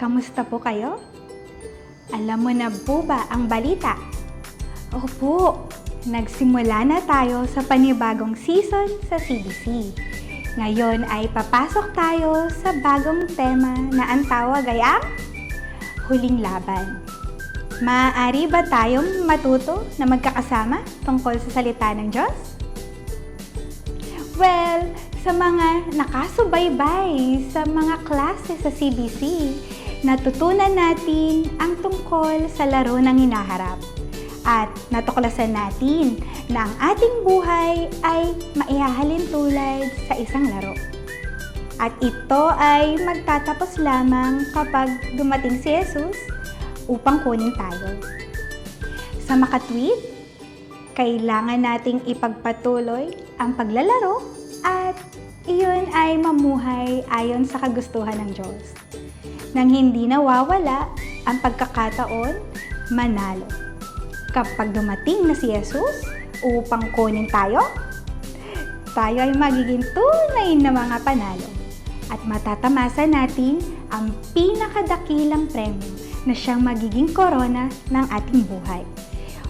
Kamusta po kayo? Alam mo na po ba ang balita? Opo, nagsimula na tayo sa panibagong season sa CBC. Ngayon ay papasok tayo sa bagong tema na ang tawag ay ang Huling Laban. Maaari ba tayong matuto na magkakasama tungkol sa salita ng Diyos? Well, sa mga nakasubaybay sa mga klase sa CBC, natutunan natin ang tungkol sa laro ng hinaharap. At natuklasan natin na ang ating buhay ay maihahalin tulad sa isang laro. At ito ay magtatapos lamang kapag dumating si Jesus upang kunin tayo. Sa makatwid, kailangan nating ipagpatuloy ang paglalaro at iyon ay mamuhay ayon sa kagustuhan ng Diyos. Nang hindi nawawala ang pagkakataon, manalo. Kapag dumating na si Jesus upang kunin tayo, tayo ay magiging tunay na mga panalo at matatamasa natin ang pinakadakilang premyo na siyang magiging korona ng ating buhay.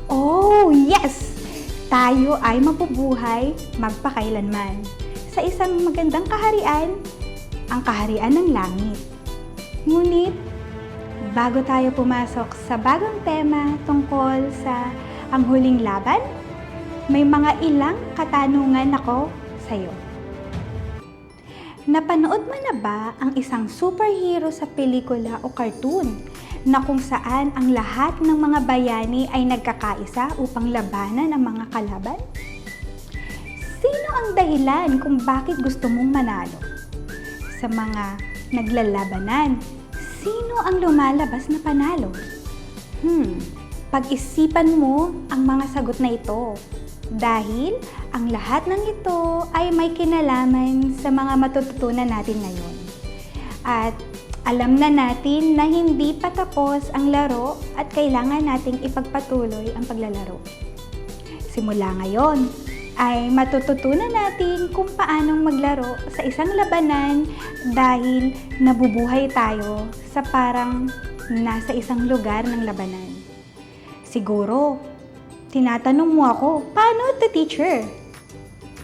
Oh, yes! Tayo ay mabubuhay magpakailanman sa isang magandang kaharian, ang kaharian ng langit. Ngunit, bago tayo pumasok sa bagong tema tungkol sa ang huling laban, may mga ilang katanungan ako sa iyo. Napanood mo na ba ang isang superhero sa pelikula o cartoon na kung saan ang lahat ng mga bayani ay nagkakaisa upang labanan ang mga kalaban? Sino ang dahilan kung bakit gusto mong manalo? Sa mga naglalabanan, sino ang lumalabas na panalo? Hmm, pag-isipan mo ang mga sagot na ito dahil ang lahat ng ito ay may kinalaman sa mga matututunan natin ngayon. At alam na natin na hindi pa tapos ang laro at kailangan nating ipagpatuloy ang paglalaro. Simula ngayon, ay matututunan natin kung paanong maglaro sa isang labanan dahil nabubuhay tayo sa parang nasa isang lugar ng labanan. Siguro, tinatanong mo ako, paano the teacher?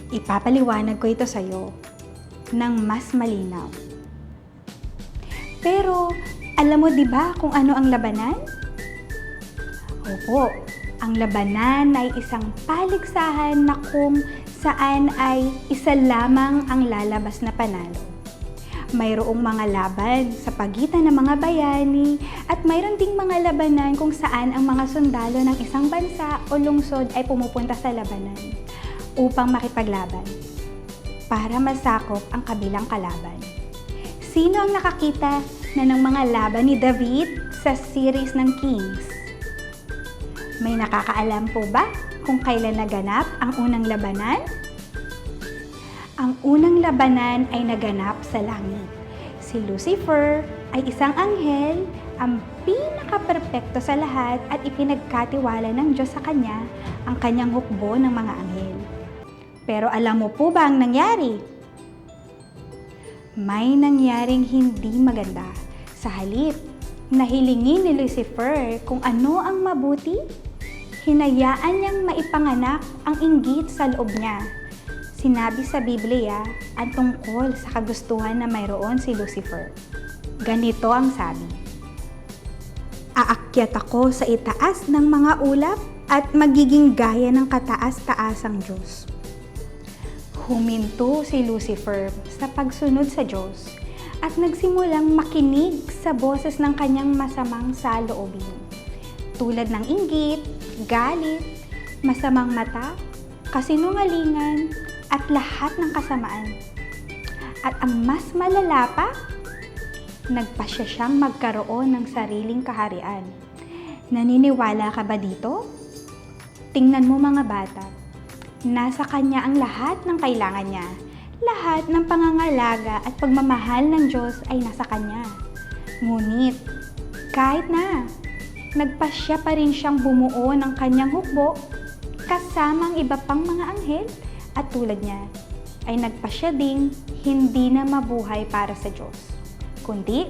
Ipapaliwanag ko ito sa iyo ng mas malinaw. Pero, alam mo 'di ba kung ano ang labanan? Opo, ang labanan ay isang paligsahan na kung saan ay isa lamang ang lalabas na panalo. Mayroong mga laban sa pagitan ng mga bayani at mayroon ding mga labanan kung saan ang mga sundalo ng isang bansa o lungsod ay pumupunta sa labanan upang makipaglaban para masakop ang kabilang kalaban. Sino ang nakakita na ng mga laban ni David sa series ng Kings? May nakakaalam po ba kung kailan naganap ang unang labanan? Ang unang labanan ay naganap sa langit. Si Lucifer ay isang anghel, ang pinaka-perpekto sa lahat at ipinagkatiwala ng Diyos sa kanya ang kanyang hukbo ng mga anghel. Pero alam mo po ba ang nangyari? May nangyaring hindi maganda. Sa halip, nahilingin ni Lucifer kung ano ang mabuti hinayaan niyang maipanganak ang inggit sa loob niya. Sinabi sa Biblia ang tungkol sa kagustuhan na mayroon si Lucifer. Ganito ang sabi. Aakyat ako sa itaas ng mga ulap at magiging gaya ng kataas-taasang Diyos. Huminto si Lucifer sa pagsunod sa Diyos at nagsimulang makinig sa boses ng kanyang masamang saloobin tulad ng inggit, galit, masamang mata, kasinungalingan, at lahat ng kasamaan. At ang mas malala pa, nagpasya siyang magkaroon ng sariling kaharian. Naniniwala ka ba dito? Tingnan mo mga bata, nasa kanya ang lahat ng kailangan niya. Lahat ng pangangalaga at pagmamahal ng Diyos ay nasa kanya. Ngunit, kahit na nagpasya pa rin siyang bumuo ng kanyang hukbo kasamang iba pang mga anghel at tulad niya ay nagpasya ding hindi na mabuhay para sa Diyos, kundi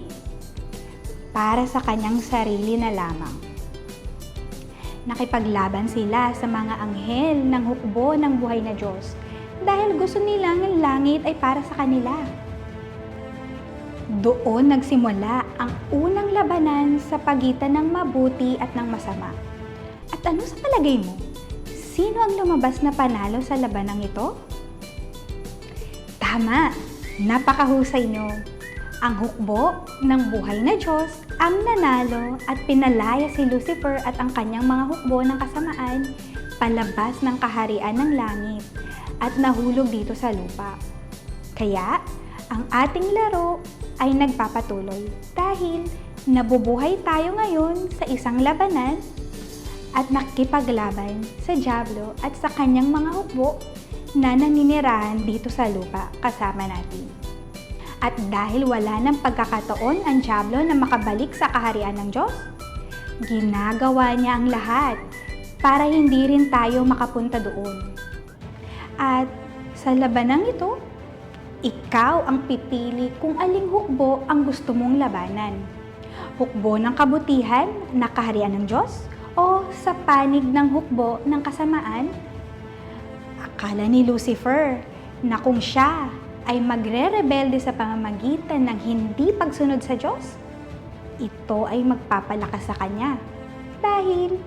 para sa kanyang sarili na lamang. Nakipaglaban sila sa mga anghel ng hukbo ng buhay na Diyos dahil gusto nilang ang langit ay para sa kanila. Doon nagsimula ang unang labanan sa pagitan ng mabuti at ng masama. At ano sa palagay mo? Sino ang lumabas na panalo sa labanang ito? Tama! Napakahusay nyo! Ang hukbo ng buhay na Diyos ang nanalo at pinalaya si Lucifer at ang kanyang mga hukbo ng kasamaan palabas ng kaharian ng langit at nahulog dito sa lupa. Kaya, ang ating laro ay nagpapatuloy dahil nabubuhay tayo ngayon sa isang labanan at nakikipaglaban sa Diablo at sa kanyang mga hukbo na naninirahan dito sa lupa kasama natin. At dahil wala ng pagkakataon ang Diablo na makabalik sa kaharian ng Diyos, ginagawa niya ang lahat para hindi rin tayo makapunta doon. At sa labanang ito, ikaw ang pipili kung aling hukbo ang gusto mong labanan. Hukbo ng kabutihan na kaharian ng Diyos o sa panig ng hukbo ng kasamaan? Akala ni Lucifer na kung siya ay magre-rebelde sa pamamagitan ng hindi pagsunod sa Diyos, ito ay magpapalakas sa kanya. Dahil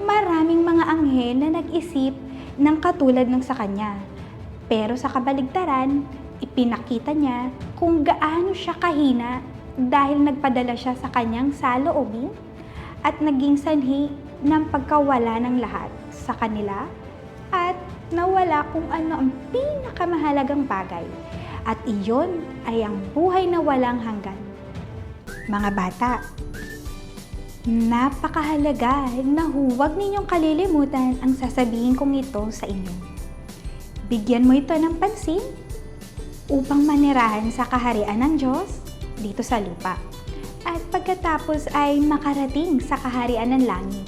maraming mga anghel na nag-isip ng katulad ng sa kanya. Pero sa kabaligtaran, ipinakita niya kung gaano siya kahina dahil nagpadala siya sa kanyang saloobin at naging sanhi ng pagkawala ng lahat sa kanila at nawala kung ano ang pinakamahalagang bagay. At iyon ay ang buhay na walang hanggan. Mga bata, napakahalaga na huwag ninyong kalilimutan ang sasabihin kong ito sa inyo. Bigyan mo ito ng pansin upang manirahan sa kaharian ng Diyos dito sa lupa. At pagkatapos ay makarating sa kaharian ng langit.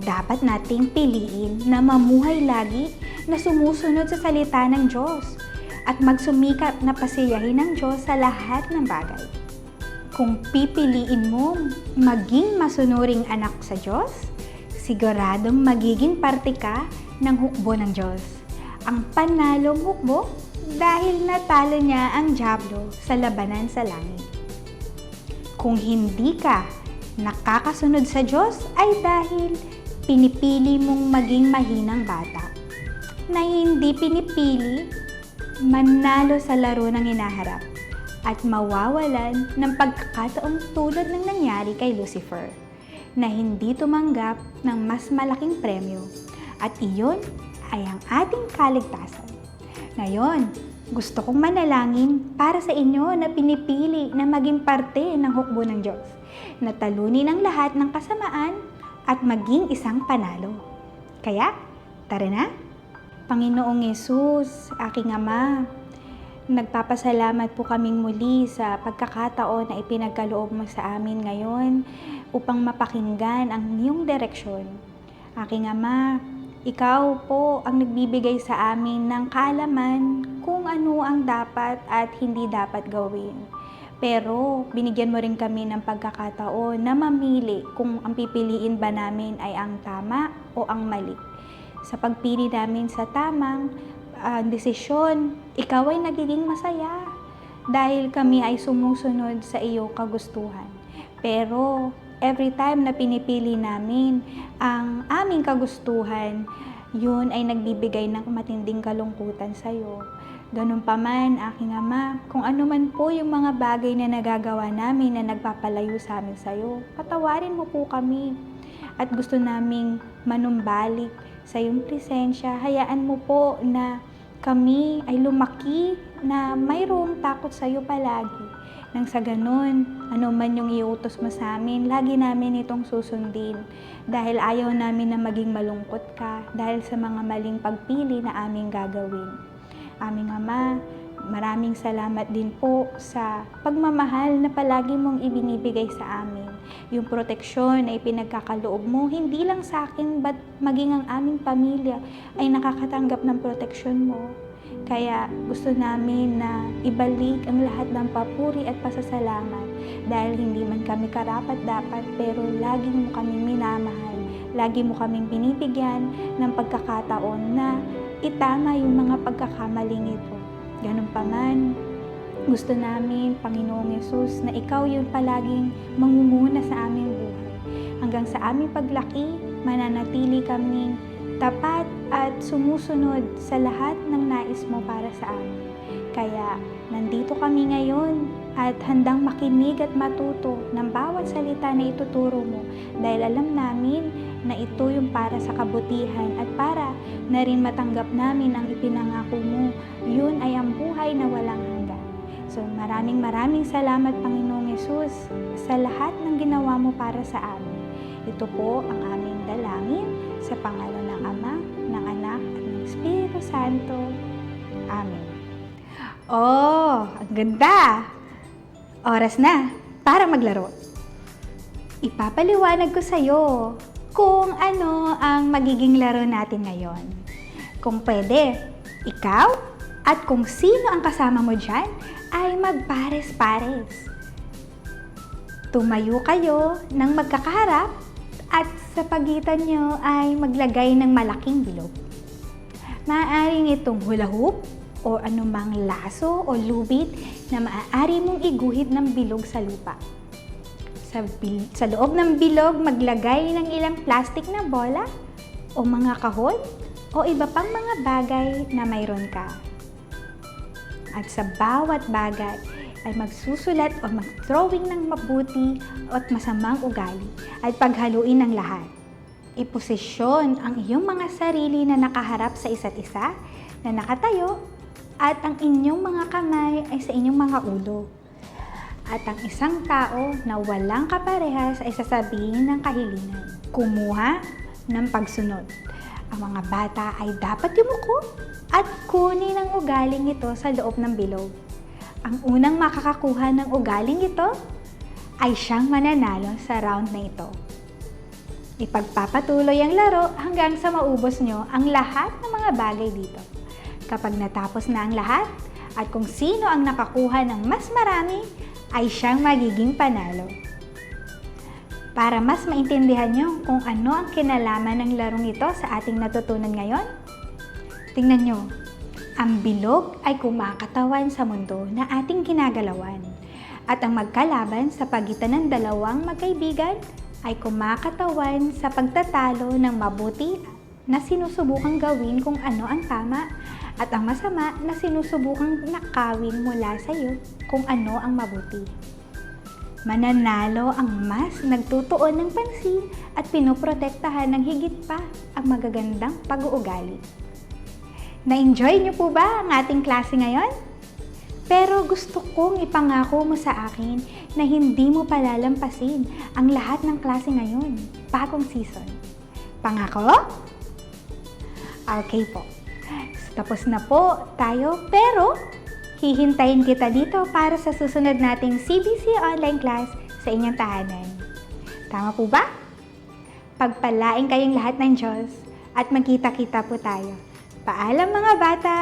Dapat nating piliin na mamuhay lagi na sumusunod sa salita ng Diyos at magsumikap na pasiyahin ng Diyos sa lahat ng bagay. Kung pipiliin mo maging masunuring anak sa Diyos, siguradong magiging parte ka ng hukbo ng Diyos. Ang panalong hukbo dahil natalo niya ang Diablo sa labanan sa langit. Kung hindi ka nakakasunod sa Diyos ay dahil pinipili mong maging mahinang bata na hindi pinipili manalo sa laro ng hinaharap at mawawalan ng pagkakataong tulad ng nangyari kay Lucifer na hindi tumanggap ng mas malaking premyo at iyon ay ang ating kaligtasan. Ngayon, gusto kong manalangin para sa inyo na pinipili na maging parte ng hukbo ng Diyos, na talunin ang lahat ng kasamaan at maging isang panalo. Kaya, tara na! Panginoong Yesus, aking Ama, Nagpapasalamat po kaming muli sa pagkakataon na ipinagkaloob mo sa amin ngayon upang mapakinggan ang iyong direksyon. Aking Ama, ikaw po ang nagbibigay sa amin ng kaalaman kung ano ang dapat at hindi dapat gawin. Pero binigyan mo rin kami ng pagkakataon na mamili kung ang pipiliin ba namin ay ang tama o ang mali. Sa pagpili namin sa tamang uh, desisyon, ikaw ay nagiging masaya dahil kami ay sumusunod sa iyong kagustuhan. Pero every time na pinipili namin ang aming kagustuhan, yun ay nagbibigay ng matinding kalungkutan sa iyo. Ganun pa man, aking ama, kung ano man po yung mga bagay na nagagawa namin na nagpapalayo sa amin sa iyo, patawarin mo po kami. At gusto naming manumbalik sa iyong presensya, hayaan mo po na kami ay lumaki na mayroong takot sa iyo palagi. Nang sa ganun, ano man yung iutos mo sa amin, lagi namin itong susundin. Dahil ayaw namin na maging malungkot ka dahil sa mga maling pagpili na aming gagawin. Aming Ama, maraming salamat din po sa pagmamahal na palagi mong ibinibigay sa amin. Yung proteksyon ay pinagkakaloob mo, hindi lang sa akin, but maging ang aming pamilya ay nakakatanggap ng proteksyon mo. Kaya gusto namin na ibalik ang lahat ng papuri at pasasalamat dahil hindi man kami karapat dapat pero lagi mo kaming minamahal. Lagi mo kaming binibigyan ng pagkakataon na itama yung mga pagkakamaling ito. Ganun pa man, gusto namin, Panginoong Yesus, na ikaw yung palaging mangunguna sa aming buhay. Hanggang sa aming paglaki, mananatili kaming tapat at sumusunod sa lahat ng nais mo para sa amin. Kaya nandito kami ngayon at handang makinig at matuto ng bawat salita na ituturo mo dahil alam namin na ito yung para sa kabutihan at para na rin matanggap namin ang ipinangako mo. Yun ay ang buhay na walang hanggan. So maraming maraming salamat Panginoong Yesus sa lahat ng ginawa mo para sa amin. Ito po ang aming dalangin sa pangalan Santo. Amen. Oh, ang ganda! Oras na para maglaro. Ipapaliwanag ko sa iyo kung ano ang magiging laro natin ngayon. Kung pwede, ikaw at kung sino ang kasama mo dyan ay magpares-pares. Tumayo kayo ng magkakaharap at sa pagitan nyo ay maglagay ng malaking bilog. Maaaring itong hula hoop o anumang laso o lubid na maaari mong iguhit ng bilog sa lupa. Sa, bil- sa loob ng bilog, maglagay ng ilang plastic na bola o mga kahon o iba pang mga bagay na mayroon ka. At sa bawat bagay ay magsusulat o mag-drawing ng mabuti at masamang ugali at paghaluin ng lahat. Iposisyon ang iyong mga sarili na nakaharap sa isa't isa, na nakatayo, at ang inyong mga kamay ay sa inyong mga ulo. At ang isang tao na walang kaparehas ay sasabihin ng kahilingan. Kumuha ng pagsunod. Ang mga bata ay dapat yumuko at kunin ang ugaling ito sa loob ng bilog. Ang unang makakakuha ng ugaling ito ay siyang mananalo sa round na ito. Ipagpapatuloy ang laro hanggang sa maubos nyo ang lahat ng mga bagay dito. Kapag natapos na ang lahat, at kung sino ang nakakuha ng mas marami, ay siyang magiging panalo. Para mas maintindihan nyo kung ano ang kinalaman ng larong ito sa ating natutunan ngayon, tingnan nyo, ang bilog ay kumakatawan sa mundo na ating ginagalawan. At ang magkalaban sa pagitan ng dalawang magkaibigan ay kumakatawan sa pagtatalo ng mabuti na sinusubukang gawin kung ano ang tama at ang masama na sinusubukang nakawin mula sa iyo kung ano ang mabuti. Mananalo ang mas nagtutuon ng pansin at pinoprotektahan ng higit pa ang magagandang pag-uugali. Na-enjoy niyo po ba ang ating klase ngayon? Pero gusto kong ipangako mo sa akin na hindi mo palalampasin ang lahat ng klase ngayon, bagong season. Pangako? Okay po. Tapos na po tayo, pero hihintayin kita dito para sa susunod nating CBC online class sa inyong tahanan. Tama po ba? Pagpalain kayong lahat ng Diyos at magkita-kita po tayo. Paalam mga bata!